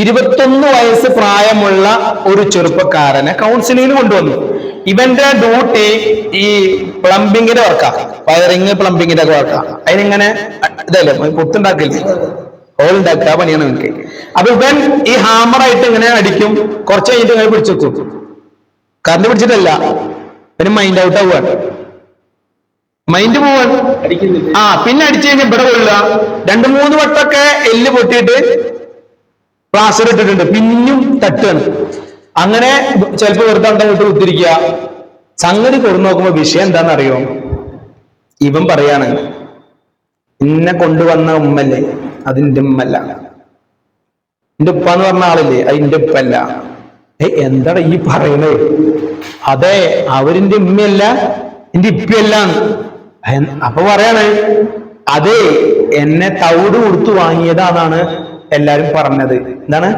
ഇരുപത്തൊന്ന് വയസ്സ് പ്രായമുള്ള ഒരു ചെറുപ്പക്കാരനെ കൗൺസിലിംഗിന് കൊണ്ടുവന്നു. ഇവന്റെ ഡ്യൂട്ടി ഈ പ്ലംബിങ്ങിന്റെ വർക്കാ വയറിങ് പ്ലംബിങ്ങിന്റെ ഒക്കെ വർക്കാ അതിനിങ്ങനെ ഇതല്ലേ? പുത്തുണ്ടാക്കില്ല ഹോൾ ഉണ്ടാക്കുക. പണിയാണ് നിങ്ങൾക്ക് അപ്പൊ ഇവൻ ഈ ഹാമറായിട്ട് ഇങ്ങനെ അടിക്കും. കുറച്ച് കഴിഞ്ഞിട്ട് ഇങ്ങനെ പിടിച്ചു കറണ്ട് പിടിച്ചിട്ടല്ല. ഇവന് മൈൻഡ് ഔട്ട് ആവുകയാണ് മൈൻഡ് പോവാൻ ആ പിന്നെ അടിച്ചു കഴിഞ്ഞാൽ ഇവിടെ കൊള്ളുക. രണ്ടു മൂന്ന് വട്ടമൊക്കെ എല്ല് പൊട്ടിയിട്ട് പ്ലാസ്റ്റർ ഇട്ടിട്ടുണ്ട്. പിന്നും തട്ടാണ്. അങ്ങനെ ചിലപ്പോ വെറുതെ അങ്ങോട്ട് കുത്തിരിക്കുക സംഗതി കൊടുന്നു നോക്കുമ്പോ വിഷയം എന്താണെന്നറിയോ? ഇവൻ പറയാണ് എന്നെ കൊണ്ടുവന്ന ഉമ്മല്ലേ? അതിന്റെ ഉമ്മല്ല. എന്റെ ഉപ്പ എന്ന് പറഞ്ഞ ആളില്ലേ? അതിന്റെ ഉപ്പല്ല. ഏ എന്താടാ ഈ പറയണേ? അതെ അവരിന്റെ ഉമ്മയല്ല എന്റെ ഇപ്പയല്ല അപ്പൊ പറയാണ് അതെ എന്നെ തവിട് കൊടുത്തു വാങ്ങിയതാണെന്നാണ് എല്ലാരും പറഞ്ഞത്. എന്താണ്?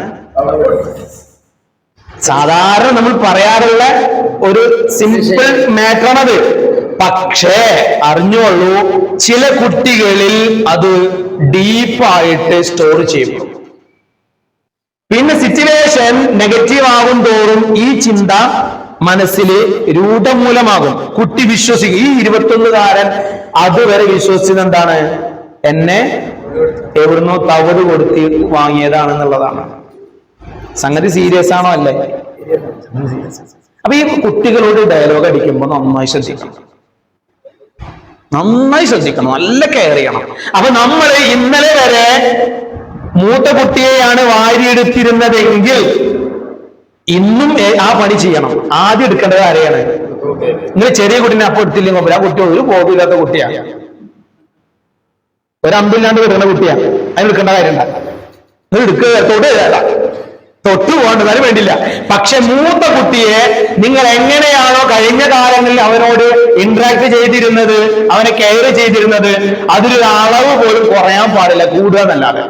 സാധാരണ നമ്മൾ പറയാറുള്ള ഒരു സിമ്പിൾ മാറ്ററാണത് പക്ഷേ അറിഞ്ഞോളൂ ചില കുട്ടികളിൽ അത് ഡീപ്പായിട്ട് സ്റ്റോർ ചെയ്യും പിന്നെ സിറ്റുവേഷൻ നെഗറ്റീവ് ആകും തോറും ഈ ചിന്ത മനസ്സിൽ രൂഢമൂലമാകും. കുട്ടി വിശ്വസിക്കും. ഈ ഇരുപത്തൊന്നുകാരൻ അതുവരെ വിശ്വസിച്ചത് എന്താണ്? എന്നെ എവിടുന്നോ തവറ് കൊടുത്തി വാങ്ങിയതാണെന്നുള്ളതാണ്. സംഗതി സീരിയസ് ആണോ അല്ലേ? അപ്പൊ ഈ കുട്ടികളോട് ഡയലോഗ് അടിക്കുമ്പോൾ നന്നായി ശ്രദ്ധിക്കണം. നന്നായി ശ്രദ്ധിക്കണം നല്ല കെയർ ചെയ്യണം. അപ്പൊ നമ്മൾ ഇന്നലെ വരെ മൂത്ത കുട്ടിയെയാണ് വാരിയെടുത്തിരുന്നതെങ്കിൽ ഇന്നും ആ പണി ചെയ്യണം. ആദ്യം എടുക്കേണ്ടത് ആരെയാണ്? നിങ്ങൾ ചെറിയ കുട്ടീനെ അപ്പൊ എടുത്തില്ലെങ്കിൽ ആ കുട്ടി ഒരു ബോധമില്ലാത്ത കുട്ടിയാണ്. ഒരു അമ്പില്ലാണ്ട് കിട്ടുന്ന കുട്ടിയാ. അതിന് എടുക്കേണ്ട കാര്യമുണ്ട അത് എടുക്കുക തൊട്ട് തൊട്ടു പോകേണ്ടതിന് വേണ്ടില്ല. പക്ഷെ മൂത്ത കുട്ടിയെ നിങ്ങൾ എങ്ങനെയാണോ കഴിഞ്ഞ കാലങ്ങളിൽ അവനോട് ഇന്ററാക്ട് ചെയ്തിരുന്നത് അവനെ കെയർ ചെയ്തിരുന്നത് അതിലൊരു അളവ് പോലും കുറയാൻ പാടില്ല കൂടുക എന്നല്ലാതെ.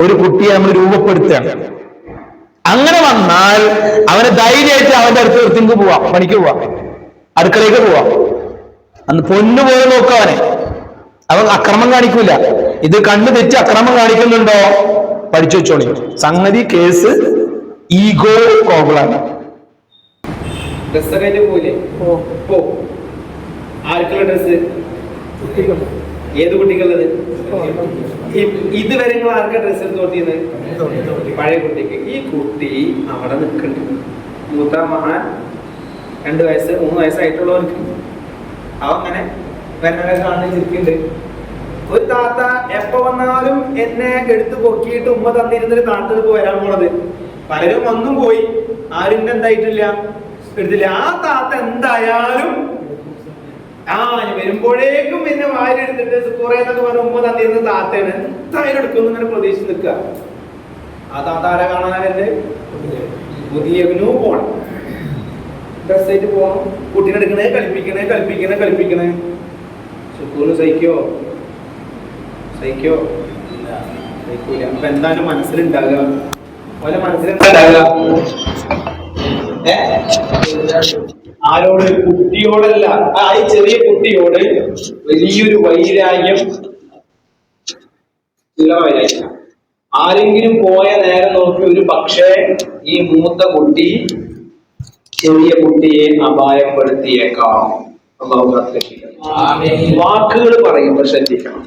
ഒരു കുട്ടിയെ നമ്മൾ രൂപപ്പെടുത്തുകയാണ്. അങ്ങനെ വന്നാൽ അവനെ ധൈര്യമായിട്ട് അവന്റെ അടുത്ത് നിർത്തിക്ക് പോവാം പണിക്ക് പോവാം അടുക്കളയ്ക്ക് പോവാം. അന്ന് പൊന്നുപോലെ നോക്കുക അവനെ. അവൻ അക്രമം കാണിക്കൂല. ഇത് കണ്ടു തെറ്റി അക്രമം കാണിക്കുന്നുണ്ടോ? പഠിച്ചു വെച്ചോളി. സംഗതി കേസ് ഈഗോ പ്രോബ്ലം ആർക്കുള്ള ഡ്രസ് ഏത് കുട്ടിക്കുള്ളത്? ഇതുവരെ നിങ്ങൾ ആർക്കാ ഡ്രസ് എടുത്ത് കൊടുത്തിരുന്നത് പഴയ കുട്ടിക്ക്. ഈ കുട്ടി അവിടെ നിൽക്കുന്നുണ്ട് മൂത്ത മഹാൻ രണ്ട് വയസ്സ് മൂന്ന് വയസ്സായിട്ടുള്ളവർക്ക്. അവൻ അങ്ങനെ വരണൊക്കെ കാണുന്ന ചിരിക്കുന്നുണ്ട് ഒരു താത്ത എപ്പോ വന്നാലും എന്നെ എടുത്തു പൊക്കിയിട്ട് ഉമ്മ തന്നിരുന്നൊരു താത്ത ഇപ്പൊ വരാൻ പോണത്. പലരും വന്നും പോയി. ആരും എന്തായിട്ടില്ല? എടുത്തില്ല. ആ താത്ത എന്തായാലും ആ വരുമ്പോഴേക്കും പിന്നെ വാരി എടുത്തിട്ട് കുറെ എന്നൊക്കെ പറഞ്ഞ ഉമ്മ തന്നിരുന്ന താത്തയാണ്. എന്തായാലും എടുക്കുന്നു ഇങ്ങനെ പ്രതീക്ഷിച്ച് നിൽക്കുക. ആ താത്ത ആരെ കാണാനല്ലേ പുതിയ പോണം. ഡ്രസ് ആയിട്ട് പോകണം കുട്ടീനെ എടുക്കണേ കളിപ്പിക്കണേ കളിപ്പിക്കണേ കളിപ്പിക്കണേ. സുക്കൂന് സഹിക്കോ? സഹിക്കോ സഹിക്കൂല അപ്പൊ എന്താണ് മനസ്സിലുണ്ടാകുക ഓലെ മനസ്സിലെന്താ? ആരോട്? കുട്ടിയോടല്ല. ആ ഈ ചെറിയ കുട്ടിയോട് വലിയൊരു വൈരാഗ്യം ഉള്ള വൈരാഗ്യം. ആരെങ്കിലും പോയ നേരം നോക്കി ഒരു പക്ഷേ ഈ മൂത്ത കുട്ടി ചെറിയ കുട്ടിയെ അപായപ്പെടുത്തിയേക്കാം. വാക്കുകൾ പറയുമ്പോൾ ശ്രദ്ധിക്കണം.